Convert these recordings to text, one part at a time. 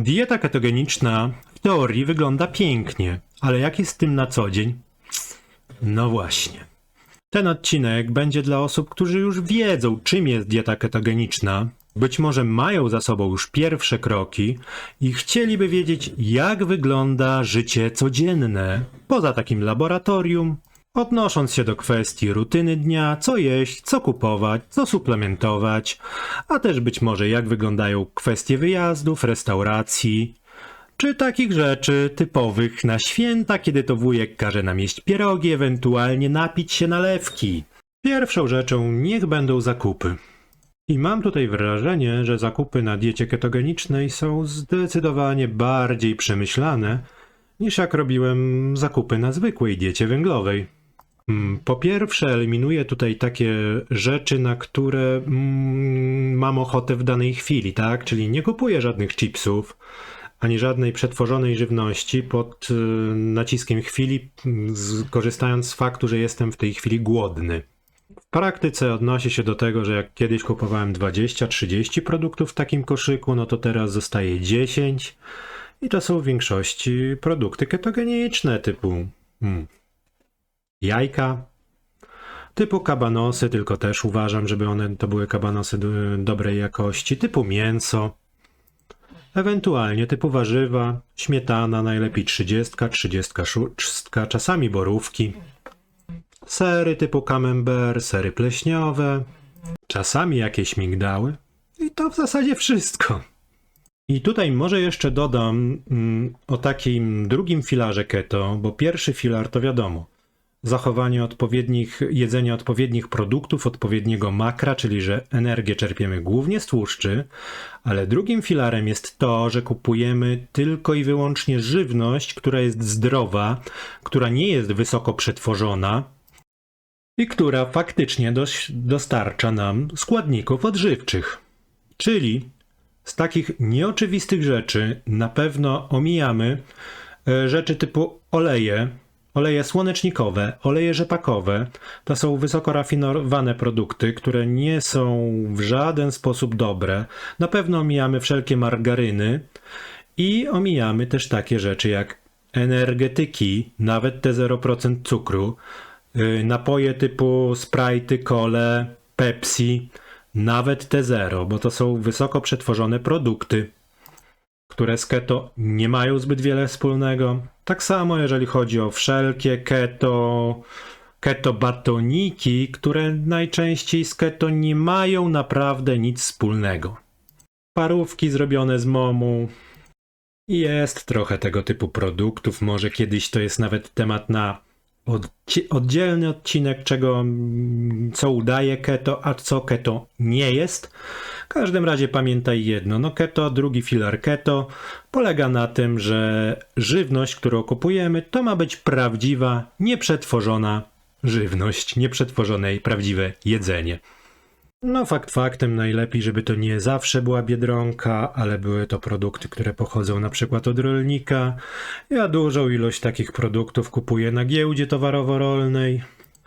Dieta ketogeniczna w teorii wygląda pięknie, ale jak jest z tym na co dzień? No właśnie. Ten odcinek będzie dla osób, którzy już wiedzą, czym jest dieta ketogeniczna, być może mają za sobą już pierwsze kroki i chcieliby wiedzieć, jak wygląda życie codzienne, poza takim laboratorium, odnosząc się do kwestii rutyny dnia, co jeść, co kupować, co suplementować, a też być może jak wyglądają kwestie wyjazdów, restauracji, czy takich rzeczy typowych na święta, kiedy to wujek każe nam jeść pierogi, ewentualnie napić się nalewki. Pierwszą rzeczą niech będą zakupy. I mam tutaj wrażenie, że zakupy na diecie ketogenicznej są zdecydowanie bardziej przemyślane niż jak robiłem zakupy na zwykłej diecie węglowej. Mm, Po pierwsze, eliminuję tutaj takie rzeczy, na które mm, mam ochotę w danej chwili, tak? Czyli nie kupuję żadnych chipsów, ani żadnej przetworzonej żywności pod y, naciskiem chwili, mm, korzystając z faktu, że jestem w tej chwili głodny. W praktyce odnosi się do tego, że jak kiedyś kupowałem 20-30 produktów w takim koszyku, no to teraz zostaje 10 i to są w większości produkty ketogeniczne typu jajka, typu kabanosy, tylko też uważam, żeby one to były kabanosy do, dobrej jakości, typu mięso, ewentualnie typu warzywa, śmietana, najlepiej 30, 36, czasami borówki, sery typu camembert, sery pleśniowe, czasami jakieś migdały i to w zasadzie wszystko. I tutaj może jeszcze dodam mm, o takim drugim filarze keto, bo pierwszy filar to wiadomo, zachowanie odpowiednich, jedzenie odpowiednich produktów, odpowiedniego makra, czyli że energię czerpiemy głównie z tłuszczy, ale drugim filarem jest to, że kupujemy tylko i wyłącznie żywność, która jest zdrowa, która nie jest wysoko przetworzona i która faktycznie dos- dostarcza nam składników odżywczych. Czyli z takich nieoczywistych rzeczy na pewno omijamy e, rzeczy typu oleje, oleje słonecznikowe, oleje rzepakowe. To są wysoko rafinowane produkty, które nie są w żaden sposób dobre. Na pewno omijamy wszelkie margaryny i omijamy też takie rzeczy jak energetyki, nawet te 0% cukru, y, napoje typu Sprite, Cole, Pepsi, nawet te zero, bo to są wysoko przetworzone produkty, które z keto nie mają zbyt wiele wspólnego. Tak samo jeżeli chodzi o wszelkie keto, keto batoniki, które najczęściej z keto nie mają naprawdę nic wspólnego. Parówki zrobione z momu. Jest trochę tego typu produktów. Może kiedyś to jest nawet temat na oddzielny odcinek, czego, mm, co udaje keto, a co keto nie jest. W każdym razie pamiętaj jedno, no keto, drugi filar keto polega na tym, że żywność, którą kupujemy, to ma być prawdziwa, nieprzetworzona żywność, nieprzetworzone i prawdziwe jedzenie. No fakt faktem, najlepiej, żeby to nie zawsze była biedronka, ale były to produkty, które pochodzą na przykład od rolnika. Ja dużą ilość takich produktów kupuję na giełdzie towarowo-rolnej.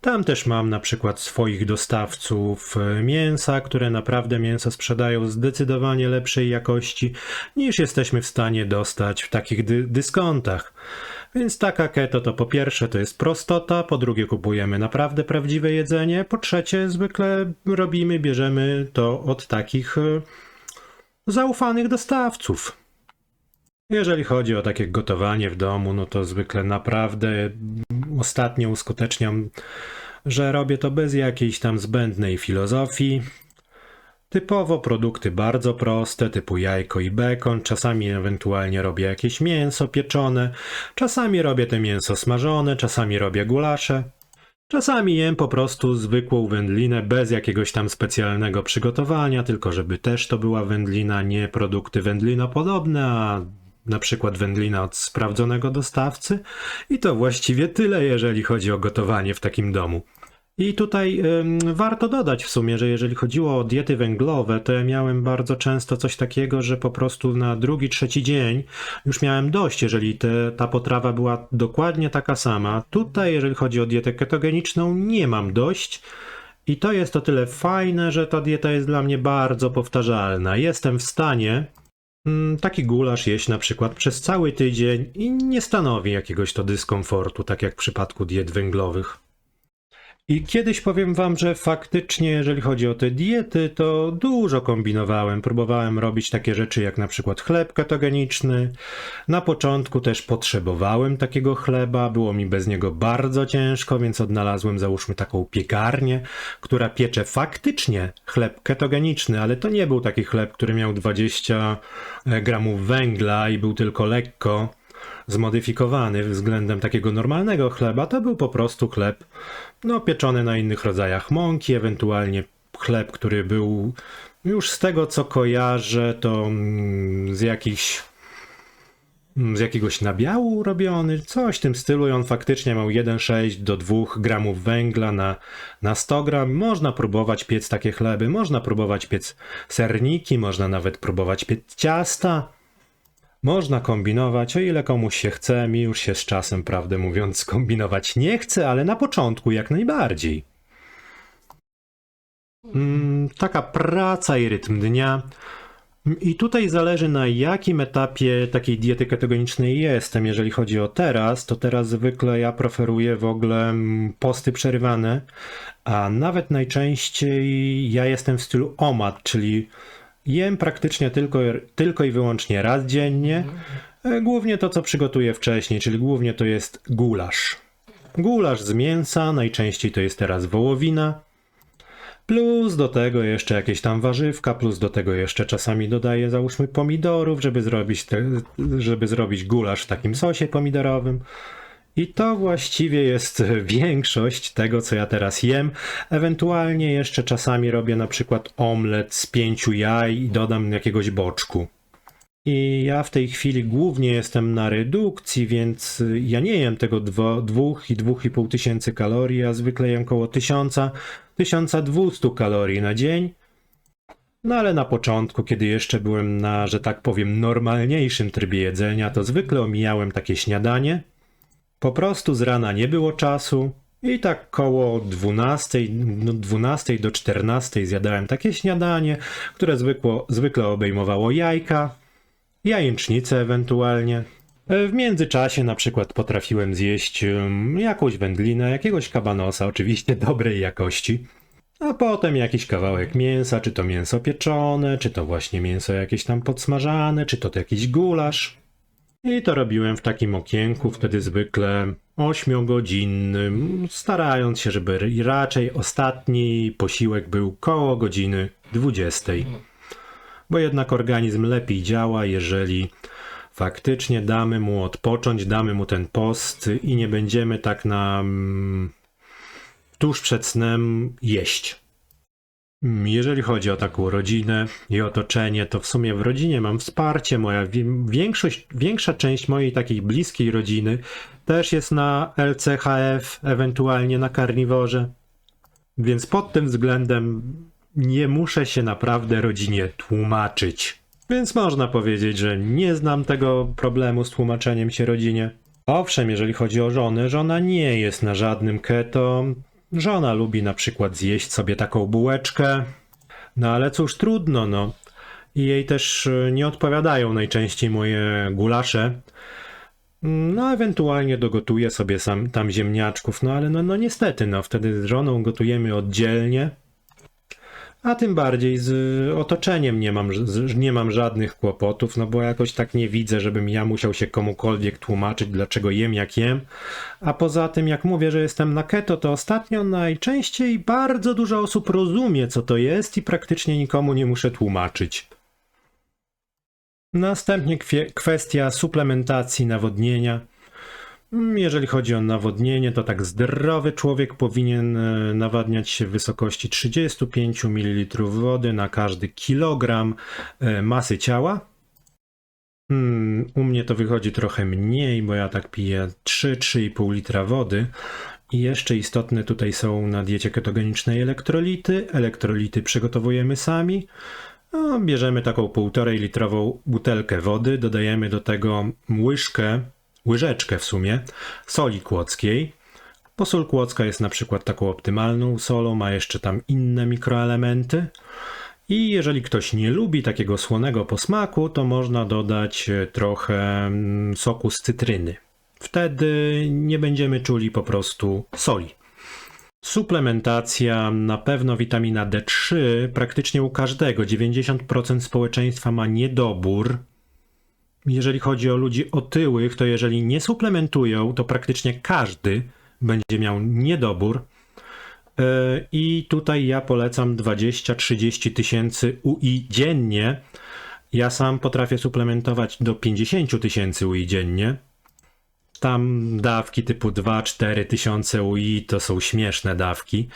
Tam też mam na przykład swoich dostawców e, mięsa, które naprawdę mięso sprzedają zdecydowanie lepszej jakości niż jesteśmy w stanie dostać w takich dy- dyskontach. Więc taka keto to po pierwsze to jest prostota, po drugie kupujemy naprawdę prawdziwe jedzenie, po trzecie zwykle robimy, bierzemy to od takich e, zaufanych dostawców. Jeżeli chodzi o takie gotowanie w domu, no to zwykle naprawdę ostatnio uskuteczniam, że robię to bez jakiejś tam zbędnej filozofii. Typowo produkty bardzo proste, typu jajko i bekon, czasami ewentualnie robię jakieś mięso pieczone, czasami robię to mięso smażone, czasami robię gulasze. Czasami jem po prostu zwykłą wędlinę bez jakiegoś tam specjalnego przygotowania, tylko żeby też to była wędlina, nie produkty wędlinopodobne, a na przykład wędlina od sprawdzonego dostawcy. I to właściwie tyle, jeżeli chodzi o gotowanie w takim domu. I tutaj warto dodać w sumie, że jeżeli chodziło o diety węglowe, to ja miałem bardzo często coś takiego, że po prostu na drugi, trzeci dzień już miałem dość, jeżeli te, ta potrawa była dokładnie taka sama. Tutaj, jeżeli chodzi o dietę ketogeniczną, nie mam dość. I to jest o tyle fajne, że ta dieta jest dla mnie bardzo powtarzalna. Jestem w stanie Mm, Taki gulasz jeść na przykład przez cały tydzień i nie stanowi jakiegoś to dyskomfortu, tak jak w przypadku diet węglowych. I kiedyś powiem wam, że faktycznie, jeżeli chodzi o te diety, to dużo kombinowałem. Próbowałem robić takie rzeczy jak na przykład chleb ketogeniczny. Na początku też potrzebowałem takiego chleba, było mi bez niego bardzo ciężko, więc odnalazłem załóżmy taką piekarnię, która piecze faktycznie chleb ketogeniczny, ale to nie był taki chleb, który miał 20 gramów węgla i był tylko lekko zmodyfikowany względem takiego normalnego chleba, to był po prostu chleb no, pieczony na innych rodzajach mąki, ewentualnie chleb, który był już z tego co kojarzę, to mm, z jakichś mm, z jakiegoś nabiału robiony, coś w tym stylu i on faktycznie miał 1,6 do 2 gramów węgla na, na 100 gram. Można próbować piec takie chleby, można próbować piec serniki, można nawet próbować piec ciasta. Można kombinować, o ile komuś się chce, mi już się z czasem, prawdę mówiąc, kombinować nie chce, ale na początku jak najbardziej. Mm, taka praca i rytm dnia. I tutaj zależy na jakim etapie takiej diety ketogenicznej jestem. Jeżeli chodzi o teraz, to teraz zwykle ja preferuję w ogóle mm, posty przerywane, a nawet najczęściej ja jestem w stylu OMAD, czyli jem praktycznie tylko, tylko i wyłącznie raz dziennie. E, Głównie to, co przygotuję wcześniej, czyli głównie to jest gulasz. Gulasz z mięsa, najczęściej to jest teraz wołowina. Plus do tego jeszcze jakieś tam warzywka, plus do tego jeszcze czasami dodaję załóżmy pomidorów, żeby zrobić, te, żeby zrobić gulasz w takim sosie pomidorowym. I to właściwie jest większość tego, co ja teraz jem. Ewentualnie jeszcze czasami robię na przykład omlet z pięciu jaj i dodam jakiegoś boczku. I ja w tej chwili głównie jestem na redukcji, więc ja nie jem tego 2 i 2,5 tysięcy kalorii, a zwykle jem około 1000, 1200 kalorii na dzień. No ale na początku, kiedy jeszcze byłem na, że tak powiem, normalniejszym trybie jedzenia, to zwykle omijałem takie śniadanie. Po prostu z rana nie było czasu i tak koło 12, no 12 do 14 zjadałem takie śniadanie, które zwykło, zwykle obejmowało jajka, jajecznicę ewentualnie. W międzyczasie na przykład potrafiłem zjeść em, jakąś wędlinę, jakiegoś kabanosa, oczywiście dobrej jakości. A potem jakiś kawałek mięsa, czy to mięso pieczone, czy to właśnie mięso jakieś tam podsmażane, czy to jakiś gulasz. I to robiłem w takim okienku, wtedy zwykle 8-godzinnym, starając się, żeby raczej ostatni posiłek był koło godziny 20. Bo jednak organizm lepiej działa, jeżeli faktycznie damy mu odpocząć, damy mu ten post i nie będziemy tak na tuż przed snem jeść. Mm, Jeżeli chodzi o taką rodzinę i otoczenie, to w sumie w rodzinie mam wsparcie. Moja wi- większość, większa część mojej takiej bliskiej rodziny też jest na LCHF, ewentualnie na karniworze. Więc pod tym względem nie muszę się naprawdę rodzinie tłumaczyć. Więc można powiedzieć, że nie znam tego problemu z tłumaczeniem się rodzinie. Owszem, jeżeli chodzi o żonę, żona nie jest na żadnym keto. Żona lubi na przykład zjeść sobie taką bułeczkę. No ale cóż, trudno, no. I jej też y, nie odpowiadają najczęściej moje gulasze. No, ewentualnie dogotuję sobie sam tam ziemniaczków, no ale no, no niestety, no wtedy z żoną gotujemy oddzielnie. A tym bardziej z otoczeniem nie mam, nie mam żadnych kłopotów, no bo jakoś tak nie widzę, żebym ja musiał się komukolwiek tłumaczyć, dlaczego jem jak jem. A poza tym, jak mówię, że jestem na keto, to ostatnio najczęściej bardzo dużo osób rozumie, co to jest i praktycznie nikomu nie muszę tłumaczyć. Następnie kwestia suplementacji nawodnienia. Mm, Jeżeli chodzi o nawodnienie, to tak zdrowy człowiek powinien e, nawadniać się w wysokości 35 ml wody na każdy kilogram e, masy ciała. Hmm, u mnie to wychodzi trochę mniej, bo ja tak piję 3-3,5 litra wody. I jeszcze istotne tutaj są na diecie ketogenicznej elektrolity. Elektrolity przygotowujemy sami. No, bierzemy taką półtorej litrową butelkę wody, dodajemy do tego łyżkę, łyżeczkę w sumie, soli kłodzkiej. Bo sól kłodzka jest na przykład taką optymalną solą, ma jeszcze tam inne mikroelementy. I jeżeli ktoś nie lubi takiego słonego posmaku, to można dodać e, trochę mm, soku z cytryny. Wtedy nie będziemy czuli po prostu soli. Suplementacja, na pewno witamina D3, praktycznie u każdego. 90% społeczeństwa ma niedobór. Jeżeli chodzi o ludzi otyłych, to jeżeli nie suplementują, to praktycznie każdy będzie miał niedobór. Yy, I tutaj ja polecam 20-30 tysięcy UI dziennie. Ja sam potrafię suplementować do 50 tysięcy UI dziennie. Tam dawki typu 2-4 tysiące UI to są śmieszne dawki.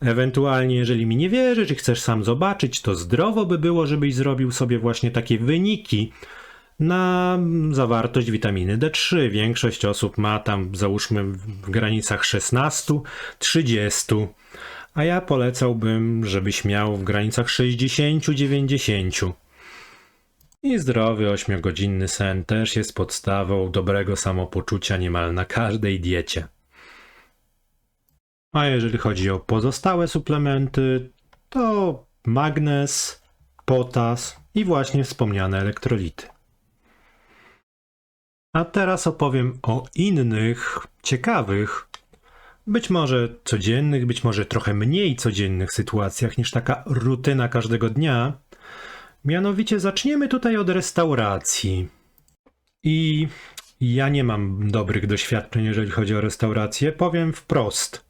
Ewentualnie, jeżeli mi nie wierzysz i chcesz sam zobaczyć, to zdrowo by było, żebyś zrobił sobie właśnie takie wyniki na zawartość witaminy D3. Większość osób ma tam, załóżmy, w granicach 16-30, a ja polecałbym, żebyś miał w granicach 60-90. I zdrowy 8-godzinny sen też jest podstawą dobrego samopoczucia niemal na każdej diecie. A jeżeli chodzi o pozostałe suplementy, to magnez, potas i właśnie wspomniane elektrolity. A teraz opowiem o innych, ciekawych, być może codziennych, być może trochę mniej codziennych sytuacjach niż taka rutyna każdego dnia. Mianowicie zaczniemy tutaj od restauracji. I ja nie mam dobrych doświadczeń, jeżeli chodzi o restaurację. Powiem wprost.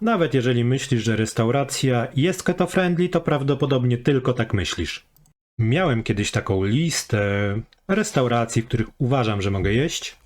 Nawet jeżeli myślisz, że restauracja jest keto-friendly, to prawdopodobnie tylko tak myślisz. Miałem kiedyś taką listę restauracji, w których uważam, że mogę jeść.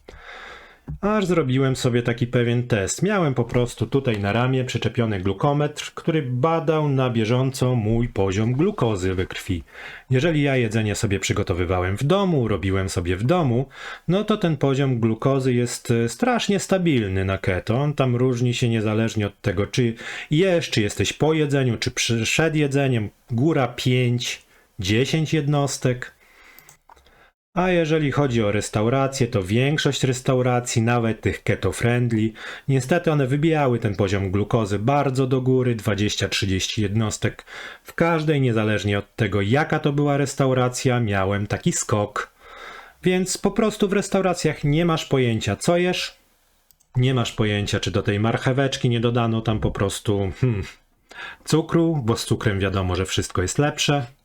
Aż zrobiłem sobie taki pewien test. Miałem po prostu tutaj na ramię przyczepiony glukometr, który badał na bieżąco mój poziom glukozy we krwi. Jeżeli ja jedzenie sobie przygotowywałem w domu, robiłem sobie w domu, no to ten poziom glukozy jest e, strasznie stabilny na keto. On tam różni się niezależnie od tego, czy jesz, czy jesteś po jedzeniu, czy przed jedzeniem. Góra 5, 10 jednostek. A jeżeli chodzi o restauracje, to większość restauracji, nawet tych keto-friendly, niestety one wybijały ten poziom glukozy bardzo do góry, 20-30 jednostek. W każdej, niezależnie od tego jaka to była restauracja, miałem taki skok. Więc po prostu w restauracjach nie masz pojęcia co jesz, nie masz pojęcia czy do tej marcheweczki nie dodano tam po prostu hmm, cukru, bo z cukrem wiadomo, że wszystko jest lepsze.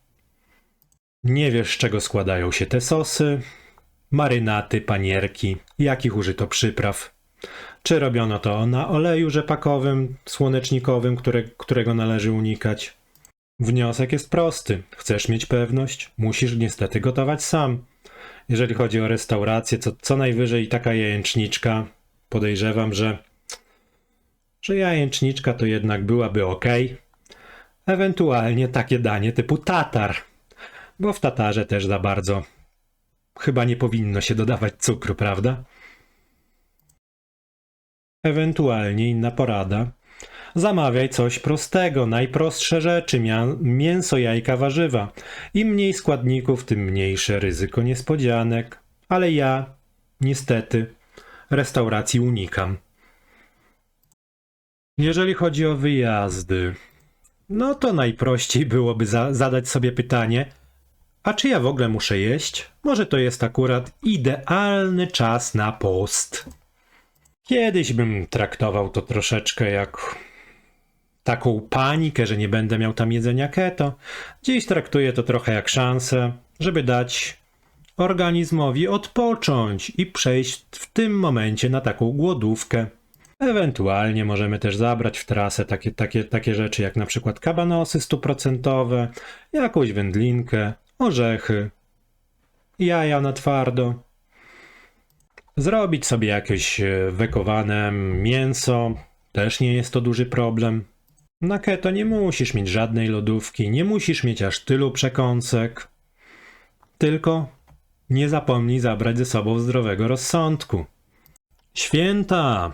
Nie wiesz, z czego składają się te sosy, marynaty, panierki, jakich użyto przypraw. Czy robiono to na oleju rzepakowym, słonecznikowym, które, którego należy unikać? Wniosek jest prosty. Chcesz mieć pewność? Musisz niestety gotować sam. Jeżeli chodzi o restaurację, to co najwyżej taka jajęczniczka. Podejrzewam, że, że jajęczniczka to jednak byłaby ok. Ewentualnie takie danie typu tatar bo w tatarze też za bardzo chyba nie powinno się dodawać cukru, prawda? Ewentualnie inna porada. Zamawiaj coś prostego, najprostsze rzeczy, mięso, jajka, warzywa. Im mniej składników, tym mniejsze ryzyko niespodzianek. Ale ja, niestety, restauracji unikam. Jeżeli chodzi o wyjazdy, no to najprościej byłoby za zadać sobie pytanie – a czy ja w ogóle muszę jeść? Może to jest akurat idealny czas na post. Kiedyś bym traktował to troszeczkę jak taką panikę, że nie będę miał tam jedzenia keto. Dziś traktuję to trochę jak szansę, żeby dać organizmowi odpocząć i przejść w tym momencie na taką głodówkę. Ewentualnie możemy też zabrać w trasę takie, takie, takie rzeczy jak na przykład kabanosy stuprocentowe, jakąś wędlinkę, orzechy, jaja na twardo, zrobić sobie jakieś e, wekowane mięso, też nie jest to duży problem. Na keto nie musisz mieć żadnej lodówki, nie musisz mieć aż tylu przekąsek, tylko nie zapomnij zabrać ze sobą zdrowego rozsądku. Święta!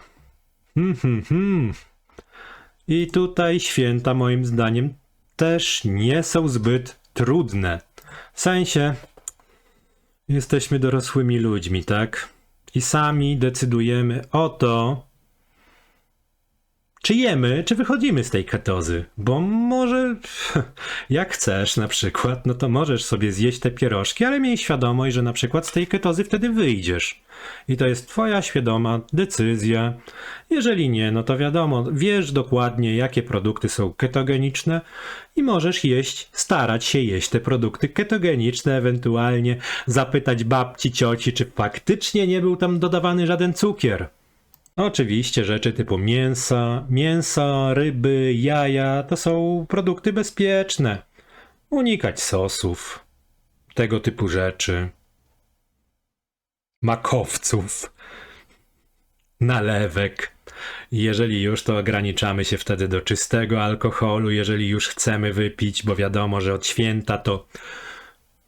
Hmm, hmm, hmm. I tutaj święta moim zdaniem też nie są zbyt trudne. W sensie, jesteśmy dorosłymi ludźmi, tak? I sami decydujemy o to, Czy jemy, czy wychodzimy z tej ketozy? Bo może, jak chcesz na przykład, no to możesz sobie zjeść te pierożki, ale miej świadomość, że na przykład z tej ketozy wtedy wyjdziesz. I to jest twoja świadoma decyzja. Jeżeli nie, no to wiadomo, wiesz dokładnie, jakie produkty są ketogeniczne i możesz jeść, starać się jeść te produkty ketogeniczne, ewentualnie zapytać babci, cioci, czy faktycznie nie był tam dodawany żaden cukier. Oczywiście rzeczy typu mięsa, mięsa, ryby, jaja to są produkty bezpieczne. Unikać sosów, tego typu rzeczy. Makowców, nalewek. Jeżeli już, to ograniczamy się wtedy do czystego alkoholu, jeżeli już chcemy wypić, bo wiadomo, że od święta to,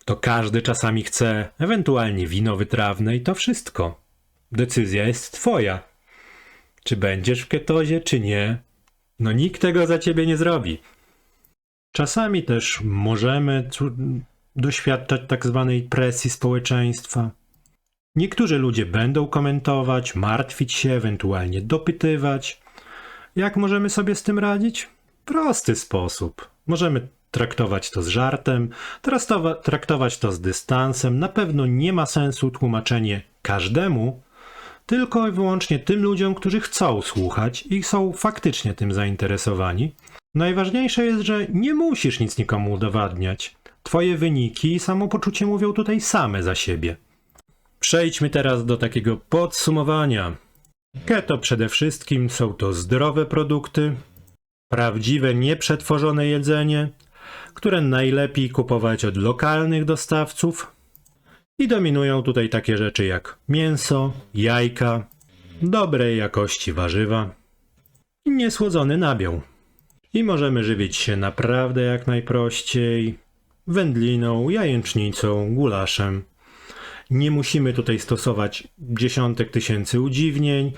to każdy czasami chce, ewentualnie wino wytrawne i to wszystko. Decyzja jest twoja. Czy będziesz w ketozie, czy nie? No nikt tego za ciebie nie zrobi. Czasami też możemy doświadczać tak zwanej presji społeczeństwa. Niektórzy ludzie będą komentować, martwić się, ewentualnie dopytywać. Jak możemy sobie z tym radzić? Prosty sposób. Możemy traktować to z żartem, traktować to z dystansem. Na pewno nie ma sensu tłumaczenie każdemu, tylko i wyłącznie tym ludziom, którzy chcą słuchać i są faktycznie tym zainteresowani. Najważniejsze jest, że nie musisz nic nikomu udowadniać. Twoje wyniki i samopoczucie mówią tutaj same za siebie. Przejdźmy teraz do takiego podsumowania. Keto przede wszystkim są to zdrowe produkty, prawdziwe, nieprzetworzone jedzenie, które najlepiej kupować od lokalnych dostawców, i dominują tutaj takie rzeczy jak mięso, jajka, dobrej jakości warzywa i niesłodzony nabiał. I możemy żywić się naprawdę jak najprościej wędliną, jajęcznicą, gulaszem. Nie musimy tutaj stosować dziesiątek tysięcy udziwnień.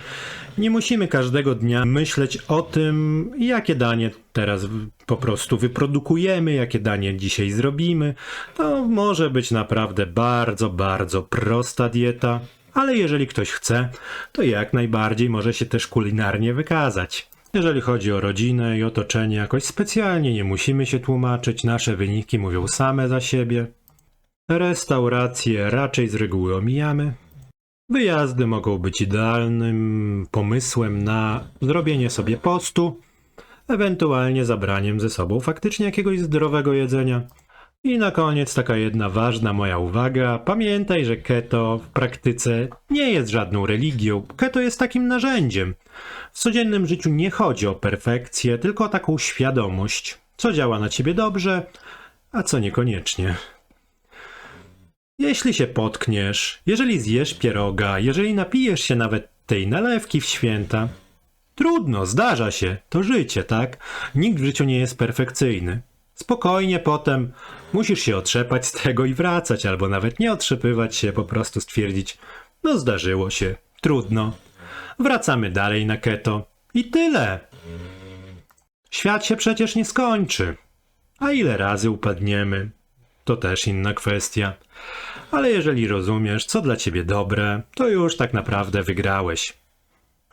Nie musimy każdego dnia myśleć o tym, jakie danie teraz po prostu wyprodukujemy, jakie danie dzisiaj zrobimy. To może być naprawdę bardzo, bardzo prosta dieta, ale jeżeli ktoś chce, to jak najbardziej może się też kulinarnie wykazać. Jeżeli chodzi o rodzinę i otoczenie, jakoś specjalnie nie musimy się tłumaczyć, nasze wyniki mówią same za siebie. Restauracje raczej z reguły omijamy. Wyjazdy mogą być idealnym pomysłem na zrobienie sobie postu, ewentualnie zabraniem ze sobą faktycznie jakiegoś zdrowego jedzenia. I na koniec taka jedna ważna moja uwaga. Pamiętaj, że keto w praktyce nie jest żadną religią. Keto jest takim narzędziem. W codziennym życiu nie chodzi o perfekcję, tylko o taką świadomość, co działa na ciebie dobrze, a co niekoniecznie. Jeśli się potkniesz, jeżeli zjesz pieroga, jeżeli napijesz się nawet tej nalewki w święta, trudno, zdarza się, to życie, tak? Nikt w życiu nie jest perfekcyjny. Spokojnie potem musisz się otrzepać z tego i wracać, albo nawet nie otrzepywać się, po prostu stwierdzić, no zdarzyło się, trudno. Wracamy dalej na keto i tyle. Świat się przecież nie skończy. A ile razy upadniemy, to też inna kwestia. Ale jeżeli rozumiesz, co dla ciebie dobre, to już tak naprawdę wygrałeś.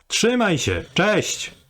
Trzymaj się, cześć!